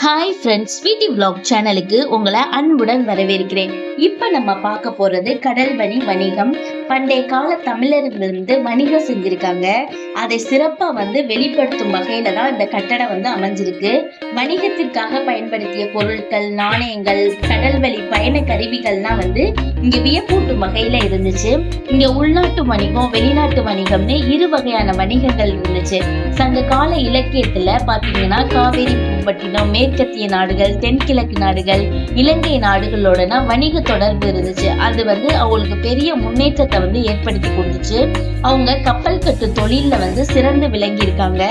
Hi friends sweetie vlog சேனலுக்கு உங்களை அன்புடன் வரவேற்கிறேன். இப்போ நம்ம பார்க்க போகிறது கடல் வணி வணிகம். பண்டைய கால தமிழர்களிருந்து வணிகம் செஞ்சுருக்காங்க. அதை சிறப்பாக வந்து வெளிப்படுத்தும் வகையில் தான் இந்த கட்டடம் வந்து அமைஞ்சிருக்கு. வணிகத்திற்காக பயன்படுத்திய பொருட்கள் நாணயங்கள் கடல்வழி பயண கருவிகள்லாம் வந்து இங்கே வியப்பூட்டும் வகையில் இருந்துச்சு. இங்கே உள்நாட்டு வணிகம் வெளிநாட்டு வணிகம்னு இரு வகையான வணிகங்கள் இருந்துச்சு. சங்க கால இலக்கியத்தில் பார்த்தீங்கன்னா காவேரி பூம்பட்டினம் மேற்கத்திய நாடுகள் தென்கிழக்கு நாடுகள் இலங்கை நாடுகளோடனா வணிக தொடர்பு இருந்துச்சு. அது வந்து அவங்களுக்கு பெரிய முன்னேற்றத்தை வந்து ஏற்படுத்தி கொடுத்துச்சு. அவங்க கப்பல் கட்டு தொழில்ல வந்து சிறந்து விளங்கியிருக்காங்க.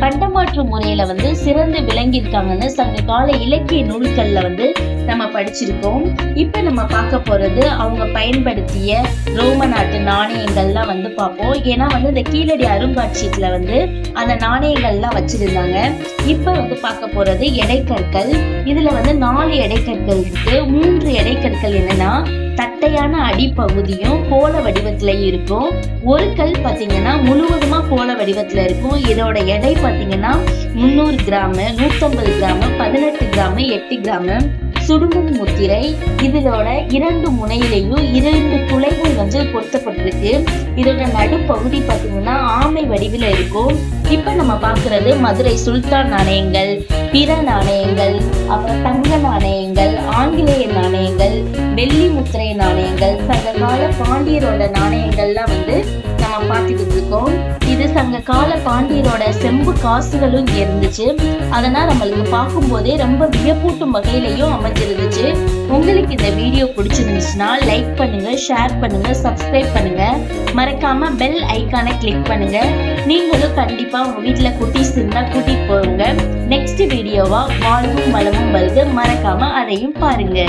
பண்டமாற்று முறையில வந்து சிறந்து விளங்கியிருக்காங்கன்னு சங்க கால இலக்கிய நூல்கள்ல வந்து நம்ம படிச்சிருக்கோம். இப்ப நம்ம பார்க்க போறது அவங்க பயன்படுத்திய ரோம நாட்டு நாணயங்கள்லாம் வந்து பார்ப்போம். ஏன்னா வந்து இந்த கீழடி அருங்காட்சியத்துல வந்து அந்த நாணயங்கள்லாம் வச்சிருந்தாங்க. இப்ப வந்து பார்க்க போறது எடைக்கற்கள். இதுல வந்து நாலு எடைக்கற்கள் இருக்கு. மூன்று எடைக்கற்கள் என்னன்னா தட்டையான அடிப்பகுதியும் கோல வடிவத்திலையும் இருக்கும். ஒரு கல் பார்த்தீங்கன்னா முழுவதுமா கோல வடிவத்துல இருக்கும். இதோட எடை பார்த்தீங்கன்னா முந்நூறு கிராமு நூற்றம்பது கிராமு பதினெட்டு கிராமு எட்டு கிராமு. சுடுமண் முத்திரை. இதோட இரண்டு முனையிலையும் இரண்டு துளைகள் வந்து பொருத்தப்பட்டிருக்கு. இதோட நடுப்பகுதி பார்த்தீங்கன்னா ஆமை வடிவில் இருக்கும். இப்போ நம்ம பார்க்குறது மதுரை சுல்தான் நாணயங்கள் பிற நாணயங்கள் அப்புறம் தங்க நாணயங்கள் ஆங்கிலேய முத்திரை நாணயங்கள் சங்க கால பாண்டியரோட நாணயங்கள்லாம் வந்து நம்ம பார்த்துக்கிட்டு இருக்கோம். இது சங்க கால பாண்டியரோட செம்பு காசுகளும் இருந்துச்சு. அதனால் நம்மளுக்கு பார்க்கும்போதே ரொம்ப வியப்பூட்டும் வகையிலையும் அமைஞ்சிருந்துச்சு. உங்களுக்கு இந்த வீடியோ பிடிச்சிருந்துச்சுன்னா லைக் பண்ணுங்க ஷேர் பண்ணுங்க சப்ஸ்கிரைப் பண்ணுங்க. மறக்காம பெல் ஐக்கானை கிளிக் பண்ணுங்க. நீங்களும் கண்டிப்பா உங்க வீட்டில் குட்டிஸ் இருந்தால் கூட்டிட்டு போங்க. நெக்ஸ்ட் வீடியோவா வாழ்வும் வளமும் வருது. மறக்காம அதையும் பாருங்க.